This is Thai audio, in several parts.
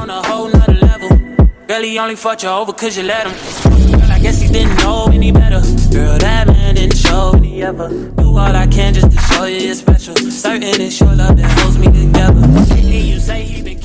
on a whole nother level. Girl, he only fucked you over cause you let him. Girl, I guess he didn't know any better. Girl, that man didn't show me ever. Do all I can just to show you you're special. Certain it's your love that holds me together. And you say he been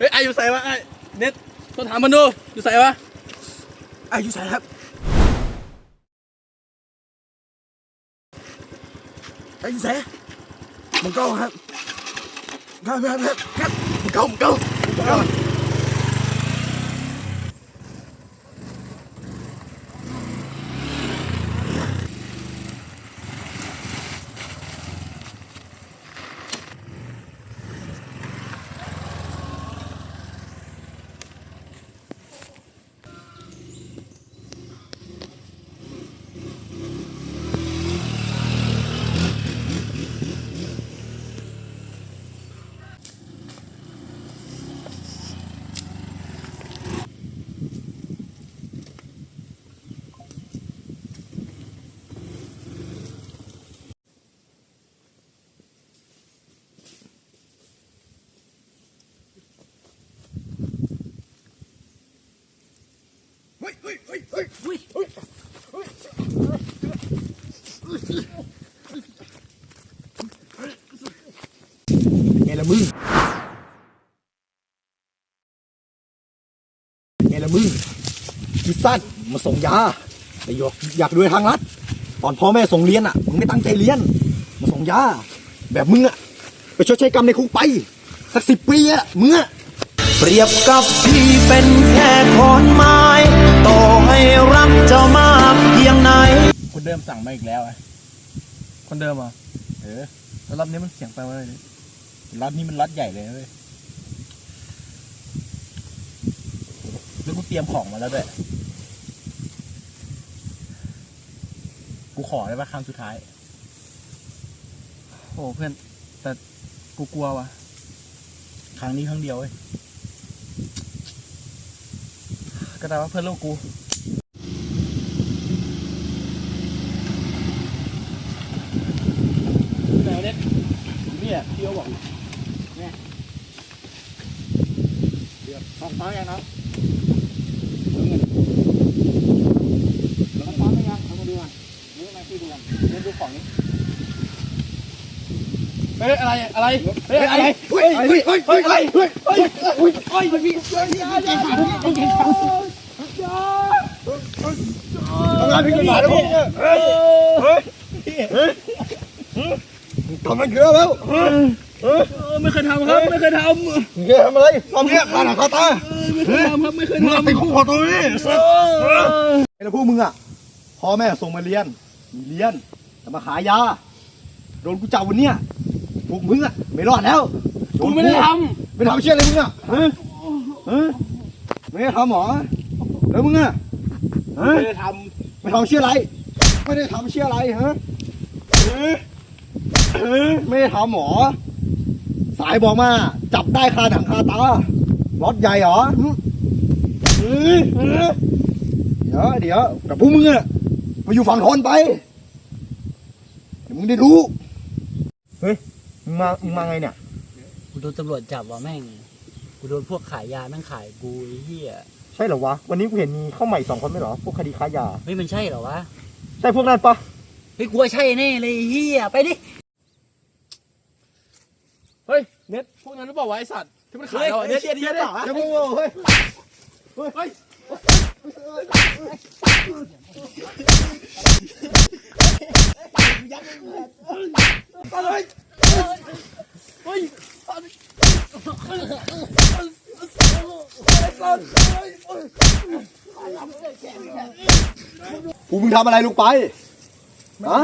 เฮ้ยไออยู่ใส่วะไอเน็ตต้องถามมันดูอยู่ใส่วะไออยู่ใส่ครับไออยู่ใส่มึงเก้าครับครับครับครับมึงเก้ามึงเก้ามึงเก้าเฮ้ยเฮ้ยเฮ้ยเฮ้ยเฮ้ยเฮ้ยเฮ้ย ไงละมึงไงละมึงคิดสั้นมาส่งยาแต่อยากอยากด้วยทางลัดตอนพ่อแม่ส่งเรียนอะมึงไม่ตั้งใจเรียน มาส่งยาแบบมึงอะไปชดใช้กรรมในคุกไป สักสิบปีอะมึงอะเปรียบกับพี่เป็นแค่ขอนไม้ ต่อให้รักเจ้ามากเพียงไหน คนเดิมสั่งมาอีกแล้วอะคนเดิมอะเออแล้วรอบนี้มันเสียงไปว่าอะไรเนี่ยรัดนี้มันรัดใหญ่เลยนะเว้ยแล้วกูเตรียมของมาแล้วด้วยกูขอได้ปะครั้งสุดท้าย โอ้เพื่อน แต่กูกลัวว่ะ ครั้งนี้ครั้งเดียวเว้ย ก็ได้ว่าเพื่อนลูกกูไหนเนี่ยเนี่ยพี่เขาบอกเนี่ยเดี๋ยวทองฟ้ายังเนาะดูเงินทองฟ้าไม่ยังเอามาดูก่อนนี่มาพี่ดูก่อนเดี๋ยวดูของนี้เฮ้ยอะไรอะไรเฮ้ยอะไรเฮ้ยเฮ้ยเฮ้ยเฮ้ยอะไรเฮ้ยเฮ้ยเฮ้ยเฮ้ยมันมีเฮ้ยยาอย่าอย่าอย่า ทำงานผิดกฎหมายแล้วพวกมึงเฮ้ยเฮ้ยเฮ้ยทำมันเกลือแล้วไม่เคยทำครับไม่เคยทำมึงจะทำอะไรทำเนี้ยขาหนังคาตาไม่เคยทำครับไม่เคยทำไปคู่ขอตัวนี่ไอ้แล้วพวกมึงอะพ่อแม่ส่งมาเรียนเรียนแต่มาขายยาโดนกูจับวันเนี้ยพวกมึงอะไม่รอดแล้วกูไม่ได้ทำไม่ทำเชี่ยอะไรมึงอะฮะฮะไม่ได้ทำหรอแล้วมึงอะไม่ได้ทำ ไม่ทำเชี่ยอะไรไม่ได้ทำเชี่ยอะไรฮะฮะฮะไม่ได้ทำหรอสายบอกมา จับได้คาหนังคาตารถใหญ่เหรอหึเฮ้ยเฮ้ยเดี๋ยวเดี๋ยวแต่พวกมึงอะไปอยู่ฝั่งทนไปเดี๋ยวมึงได้รู้เฮ้ยมึงมามึงมาไงเนี่ยกูโดนตำรวจจับว่ะแม่ง กูโดนพวกขายยาแม่งขายกูไอ้เหี้ยใช่เหรอวะ วันนี้กูเห็นมีเข้าใหม่สองคนไม่เหรอ พวกคดีค้ายา เฮ้ยมันใช่เหรอวะ ใช่พวกนั้นปะเฮ้ยกูว่าใช่แน่เลยไอ้เหี้ยไปดิำเฮ้ยเน็ตพวกนั้นรู้เปล่าวะไอสัตว์ที่มันขายเราอะเน็ตเชียร์ดีเน็ตต่อเดี๋ยวมึงเฮ้ยเฮ้ยกูมึง ทำอะไรลงไปฮะ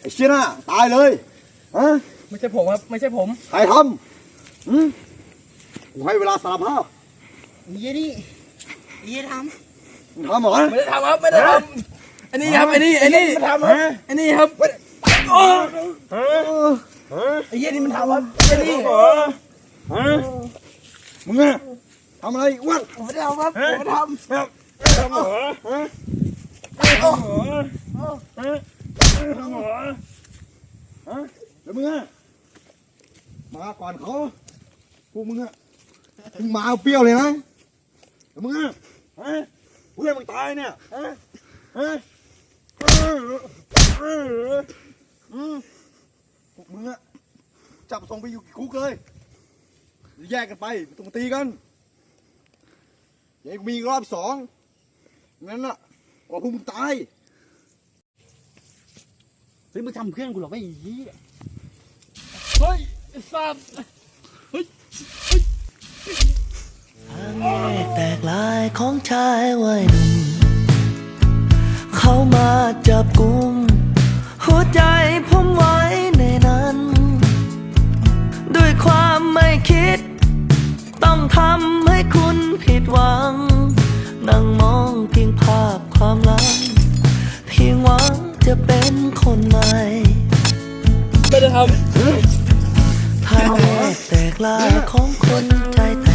ไอ้เชี่ยน่ะตายเลยฮะไม่ใช่ผมครับ ไม่ใช่ผมใครทำหืมกูให้เวลาสารภาพเหี้ยนี่เหี้ยทมึงทำเหรอไม่ได้ทำครับไม่ได้ทำอันนี้ครับอันนี้อันนี้ทำครับอันนี้ครับไอ้เหี้ยนี่มันทำครับไอ้นี่ฮะมึงอะทำอะไรอ้วนผมไม่ได้ทำครับผมไม่ได้ททำเหรอ ฮะทำเหฮะทำหรอฮะแล้วมึงอะมาก่อนเขาพวกมึงอะมึงมาเอาเปรี้ยวเลยนะแล้วมึงอะฮะเพื่อนมึงตายเนี่ยฮะฮะเออเอออืมพวกมึงอะจับส่งไปอยู่คุกเลยแยกกันไปต้องตีกันย่าให้มีรอบสองงั้นน่ะ กว่าพวกมึงตาย เฮ้ยมึงทำเพื่อนกูเหรอไม่ยี้ยำเฮ้ยไอ้สัตว์แตกลายของชายวัยหนุ่มเขามาจับกุม หัวใจผมไว้ในนั้น ด้วยความไม่คิด เพียงหวังจะเป็นคนใหม่ไม่ได้ทภายในแตกลายของคนใจแต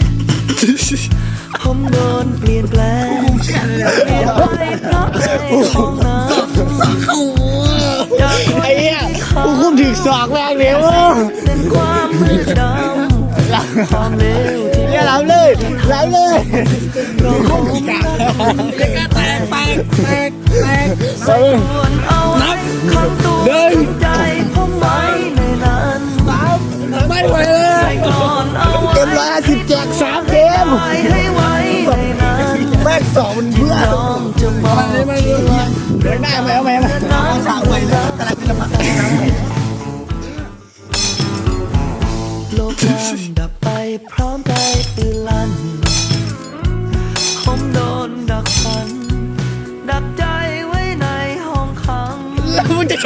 กผมโดนเปลี่ยนแปลงเปลี่ยนไปเพราะในห้องน้ำจากไอ้เหี้ยกูคุมถึงสอกแรกเลยเป็นความมืดดำ ความเลวที่เรียรับเลยรับเลยเราคงรักแตกแตกแตกแตก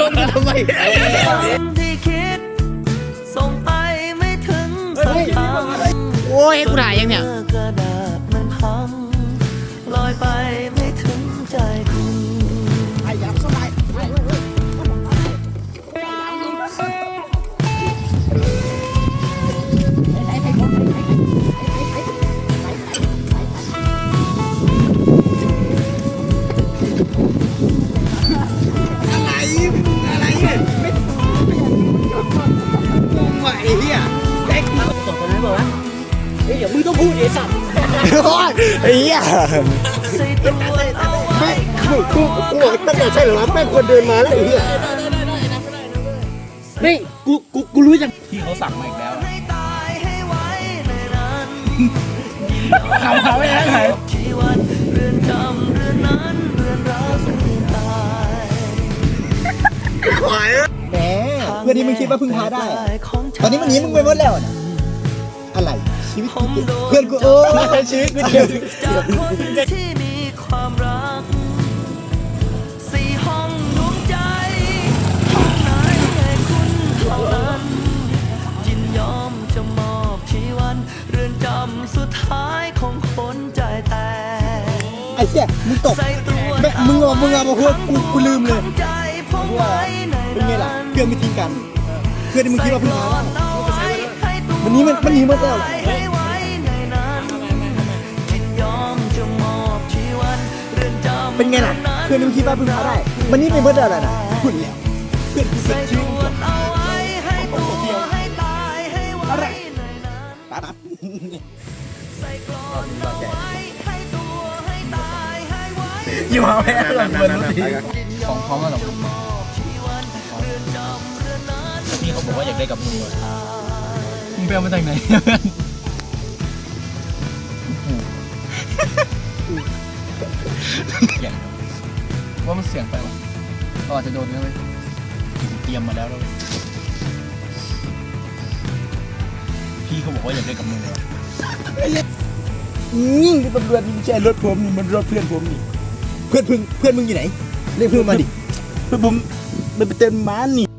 มึงจะชนกันทำไมคำที่คิดส่งไปไม่ถึงสักคำโอ้ยกูถ่ายยังเนี่ย กระดาษมันพัง ไอ้เหี้ยใส่ตัวเอาไว้กูกูกูบอกตั้งแต่ใช่เหรอวะแม่งควรเดินมาแล้วไอ้เหี้ยนี่กูกูกูรู้จักที่เขาสั่งมาอีกแล้วให้ตายให้ไว้ในนั้นถามหาไม่ได้ไหนชีวันเรือนจำเรือนนั้นเรือนรักเรือนตายแหมเพื่อนที่มึงคิดว่าพึ่งพาได้ของตอนนี้มันหนีมึงไปหมดแล้วนะ อะไรชีวิตกูเพื่อนกูเออชีวิตกูเดียวจากคนที่มีความรักสี่ห้องดวงใจห้องไหนให้คุณเท่านั้นยินยอมจะมอบชีวันเรือนจำสุดท้ายของคนใจแตกไอ้เหี้ยมึงตกใส่ตัวแม่มึงเอามึงเอามาพูดกูกูลืมเลยใจผมไว้ในเป็นไงล่ะนั้นเพื่อนไม่ทิ้งกัน เพื่อนที่มึงคิดว่าพึ่งพาได้เอาไว้ให้ตั วันนี้มันมันหนีมดแล้วเหรอให้ไว้ในนั้นยินยอะมอบชีวันเรือนจำเป็นไงล่ะเพื่อนมึงคิดว่าพึ่งพาได้วันนี้ไปหมดแล้วนะคุณแล้วเพื่อนกูเสีใส่ยชีวิตตัวเอาไว้ให้ตัวให้ตายให้ไว้ในนั้นตัดใส่กลอนเอาไว้ให้ตัวให้ตายให้ไว้อยู่มาแพ้หลังเบิร์นทีของพร้อมแล้วหรอจะมอบชีวันเรือนจำเรือนนั้นพี่เขาบอกว่าอยากได้กับมึง มึงไปเอามาจากไหนว่ามันเสี่ยงไปวะเราอาจจะโดนนะเว้ยเตรียมมาแล้วแล้วเว้ยพี่เขาบอกว่าอยากได้กับมึงเลยนี่ตำรวจนี่ไม่ใช่รถผมนี่มันรถเพื่อนผมนี่ เพื่อนพึ่งเพื่อนมึงอยู่ไหน เรียกเพื่อนมาดิ เพื่อนผมมันไปเต็มม้านี่